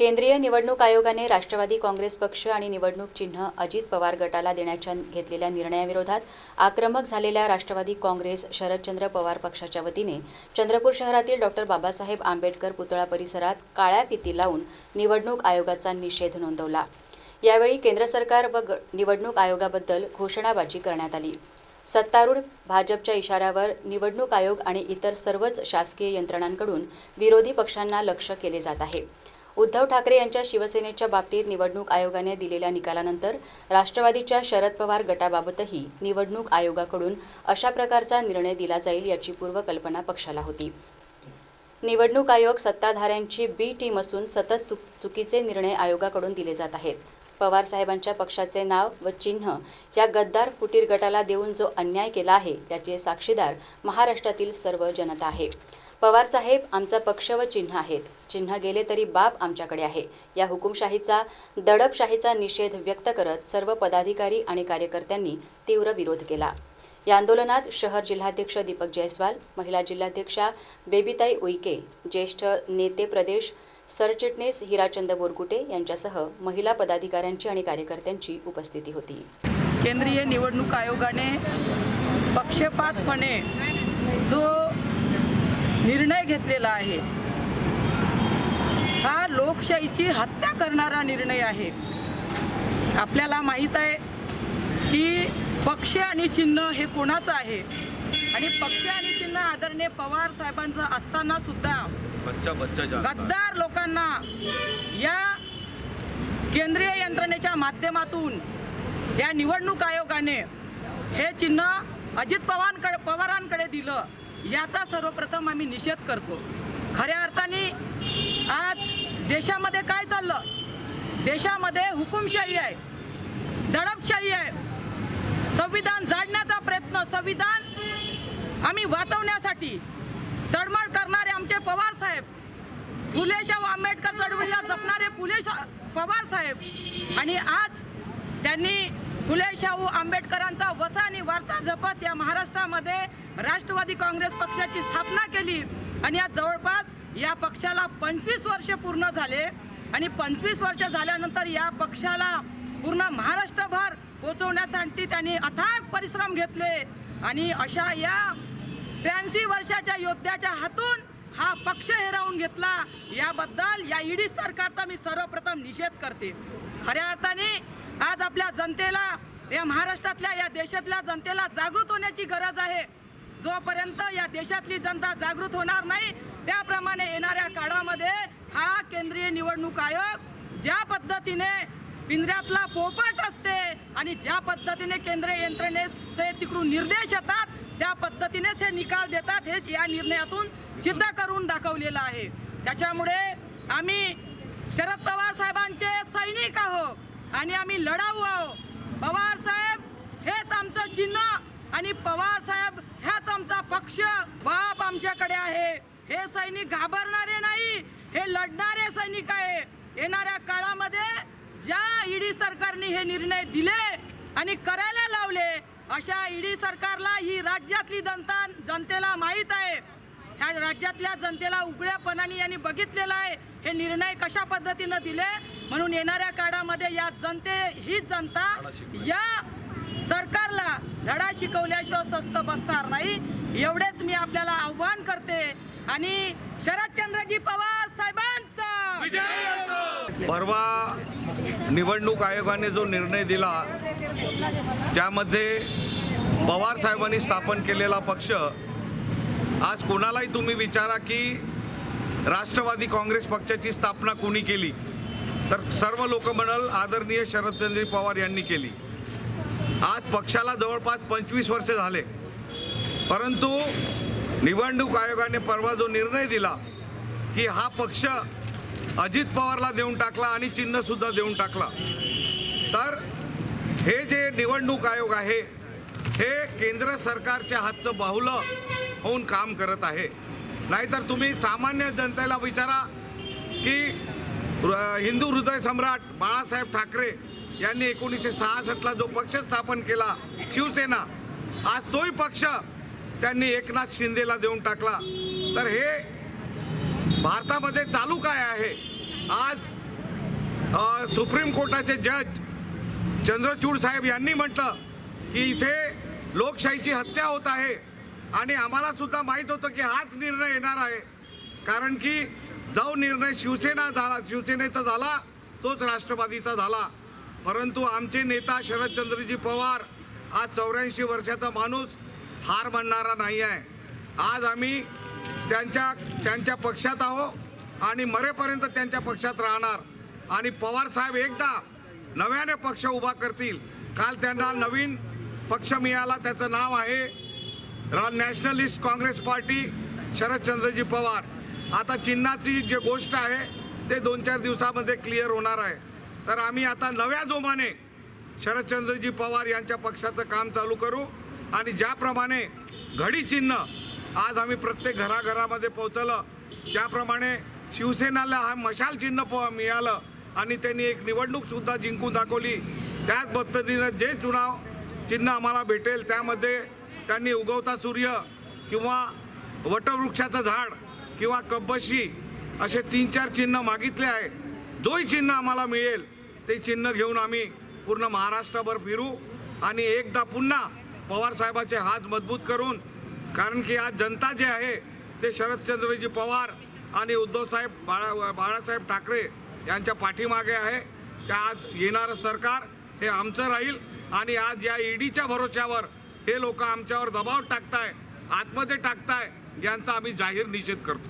केंद्रीय निवडणूक आयोगाने राष्ट्रवादी काँग्रेस पक्ष आणि निवडणूक चिन्ह अजित पवार गटाला देण्याच्या घेतलेल्या निर्णयाविरोधात आक्रमक झालेल्या राष्ट्रवादी काँग्रेस शरदचंद्र पवार पक्षाच्या वतीने चंद्रपूर शहरातील डॉक्टर बाबासाहेब आंबेडकर पुतळा परिसरात काळ्या फिती लावून निवडणूक आयोगाचा निषेध नोंदवला. यावेळी केंद्र सरकार व ग- निवडणूक आयोगाबद्दल घोषणाबाजी करण्यात आली. सत्तारूढ भाजपच्या इशाऱ्यावर निवडणूक आयोग आणि इतर सर्वच शासकीय यंत्रणांकडून विरोधी पक्षांना लक्ष केले जात आहे. उद्धव ठाकरे यांच्या शिवसेनेच्या बाबतीत निवडणूक आयोगाने दिलेल्या निकालानंतर राष्ट्रवादीच्या शरद पवार गटाबाबतही निवडणूक आयोगाकडून अशा प्रकारचा निर्णय दिला जाईल याची पूर्वकल्पना पक्षाला होती. निवडणूक आयोग सत्ताधाऱ्यांची बी टीम असून सतत चुक चुकीचे निर्णय आयोगाकडून दिले जात आहेत. पवार साहेबांच्या पक्षाचे नाव व चिन्ह या गद्दार फुटीर गटाला देऊन जो अन्याय केला आहे त्याचे साक्षीदार महाराष्ट्रातील सर्व जनता आहे. पवार साहेब आमचा पक्ष व चिन्ह आहेत. चिन्ह गेले तरी बाप आमच्याकडे आहे. या हुकुमशाहीचा दडपशाहीचा निषेध व्यक्त करत सर्व पदाधिकारी आणि कार्यकर्त्यांनी तीव्र विरोध केला. या आंदोलनात शहर जिल्हाध्यक्ष दीपक जयस्वाल महिला जिल्हाध्यक्षा बेबीताई उईके ज्येष्ठ नेते प्रदेश सरचिटणीस हिराचंद बोरकुटे यांच्यासह महिला पदाधिकाऱ्यांची आणि कार्यकर्त्यांची उपस्थिती होती. केंद्रीय निवडणूक आयोगाने पक्षपातपणे जो निर्णय घेतलेला आहे. हा लोकशाहीची हत्या करणारा निर्णय आहे. आपल्याला माहीत आहे की पक्ष आणि चिन्ह हे कोणाचं आहे? आणि पक्ष आणि चिन्ह आदरणीय पवार साहेबांचं असताना सुद्धा बच्चा बच्चा जानता. गद्दार लोकांना या केंद्रीय यंत्रणेच्या माध्यमातून या निवडणूक आयोगाने हे चिन्ह अजित पवारांकडे पवारांकडे दिलं याचा सर्वप्रथम आम्ही निषेध करतो. खऱ्या अर्थाने आज देशामध्ये काय चाललं? देशामध्ये हुकुमशाही आहे दडपशाही आहे. संविधान जाडण्याचा प्रयत्न संविधान आम्ही वाचवण्यासाठी तडमड करणारे आमचे पवार साहेब फुलेशाहू आंबेडकर चळवळीला जपणारे फुलेशा पवार साहेब. आणि आज त्यांनी फुले शाहू आंबेडकरांचा वसा आणि वारसा जपत या महाराष्ट्रामध्ये राष्ट्रवादी काँग्रेस पक्षाची स्थापना केली. आणि आज जवळपास या पक्षाला पंचवीस वर्षे पूर्ण झाले. आणि पंचवीस वर्ष झाल्यानंतर या पक्षाला पूर्ण महाराष्ट्रभर पोचवण्यासाठी त्यांनी अथाग परिश्रम घेतले. आणि अशा या त्र्याऐंशी वर्षाच्या योद्ध्याच्या हातून हा पक्ष हिरावून घेतला. याबद्दल या ईडी सरकारचा मी सर्वप्रथम निषेध करते. खऱ्या अर्थाने आज आपल्या जनतेला या महाराष्ट्रातल्या या देशातल्या जनतेला जागृत होण्याची गरज आहे. जोपर्यंत या देशातली जनता जागृत होणार नाही त्याप्रमाणे येणाऱ्या काळामध्ये हा केंद्रीय निवडणूक आयोग ज्या पद्धतीने पिंजऱ्यातला पोपट असते आणि ज्या पद्धतीने केंद्रीय यंत्रणेचे तिकडून निर्देश येतात त्या पद्धतीनेच हे निकाल देतात हे या निर्णयातून सिद्ध करून दाखवलेलं आहे. त्याच्यामुळे आम्ही शरद पवार साहेबांचे सैनिक आहोत. आणि आम्ही लढाऊ आहोत पवार साहेब हेच आमचं चिन्ह आणि पवार साहेब ह्याच आमचा पक्ष. बाप आमच्याकडे आहे. हे सैनिक घाबरणारे नाही हे लढणारे सैनिक आहे. येणाऱ्या काळामध्ये ज्या ईडी सरकारने हे निर्णय दिले आणि करायला लावले अशा ईडी सरकारला ही राज्यातली जनता जनतेला माहीत आहे. ह्या राज्यातल्या जनतेला उघड्यापणाने यांनी बघितलेलं आहे. हे निर्णय कशा पद्धतीनं दिले? म्हणून येणाऱ्या काळामध्ये या जनते ही जनता या सरकारला धडा शिकवल्याशिवाय स्वस्त बसणार नाही. एवढेच मी आपल्याला आव्हान करते. आणि शरदचंद्रजी पवार साहेबांचा परवा निवडणूक आयोगाने जो निर्णय दिला त्यामध्ये पवार साहेबांनी स्थापन केलेला पक्ष आज कोणालाही तुम्ही विचारा की राष्ट्रवादी काँग्रेस पक्षाची स्थापना कोणी केली? तर सर्व लोक म्हणाल आदरणीय शरदचंद्र पवार यांनी केली. आज पक्षाला जवळपास पंचवीस वर्ष झाले. परंतु निवडणूक आयोगाने परवा जो निर्णय दिला की हा पक्ष अजित पवारला देऊन टाकला आणि चिन्हसुद्धा देऊन टाकला. तर हे जे निवडणूक आयोग आहे हे केंद्र सरकारच्या हातचं बाहुलं होऊन काम करत आहे. नाहीतर तुम्ही सामान्य जनतेला विचारा की हिंदू हृदय सम्राट बाळासाहेब ठाकरे यांनी एकोणीसशे सहासष्टला जो पक्ष स्थापन केला शिवसेना आज तोही पक्ष त्यांनी एकनाथ शिंदेला देऊन टाकला. तर हे भारतामध्ये चालू काय आहे? आज सुप्रीम कोर्टाचे जज चंद्रचूड साहेब यांनी म्हटलं की इथे लोकशाहीची हत्या होत आहे. आणि आम्हाला सुद्धा माहीत होतं की हाच निर्णय येणार आहे. कारण की जो निर्णय शिवसेना झाला शिवसेनेचा झाला तोच राष्ट्रवादीचा झाला. परंतु आमचे नेता शरदचंद्रजी पवार आज चौऱ्याऐंशी वर्षाचा माणूस हार मानणारा नाही आहे. आज आम्ही त्यांच्या त्यांच्या पक्षात आहो आणि मरेपर्यंत त्यांच्या पक्षात राहणार. आणि पवार साहेब एकदा नव्याने पक्ष उभा करतील. काल त्यांना नवीन पक्ष मिळाला त्याचं नाव आहे. रा नॅशनलिस्ट काँग्रेस पार्टी शरदचंद्रजी पवार. आता चिन्हाची जी गोष्ट आहे ते दोन चार दिवसामध्ये क्लिअर होणार आहे. तर आम्ही आता नव्या जोमाने शरदचंद्रजी पवार यांच्या पक्षाचं काम चालू करू आणि ज्याप्रमाणे घडी चिन्ह आज आम्ही प्रत्येक घराघरामध्ये पोहोचलं त्याप्रमाणे शिवसेनाला हा मशाल चिन्ह प मिळालं आणि त्यांनी एक निवडणूकसुद्धा जिंकून दाखवली. त्याच पद्धतीनं जे चुनाव चिन्ह आम्हाला भेटेल. त्यामध्ये त्यांनी उगवता सूर्य किंवा वटवृक्षाचं झाड किंवा कब्बशी असे तीन चार चिन्ह मागितले आहे. जोही चिन्ह आम्हाला मिळेल. ते चिन्ह घेऊन आम्ही पूर्ण महाराष्ट्रभर फिरू आणि एकदा पुन्हा पवार साहेबाचे हात मजबूत करून कारण की आज जनता जे आहे ते शरदचंद्रजी पवार आणि उद्धवसाहेब बाळा बाळासाहेब ठाकरे यांच्या पाठीमागे आहे. त्या आज येणारं सरकार हे आमचं राहील. आणि आज या ईडीच्या भरोश्यावर हे लोक आमच्यावर दबाव टाकताय आत्महत्या टाकताय यांचा आम्ही जाहीर निषेध करतो.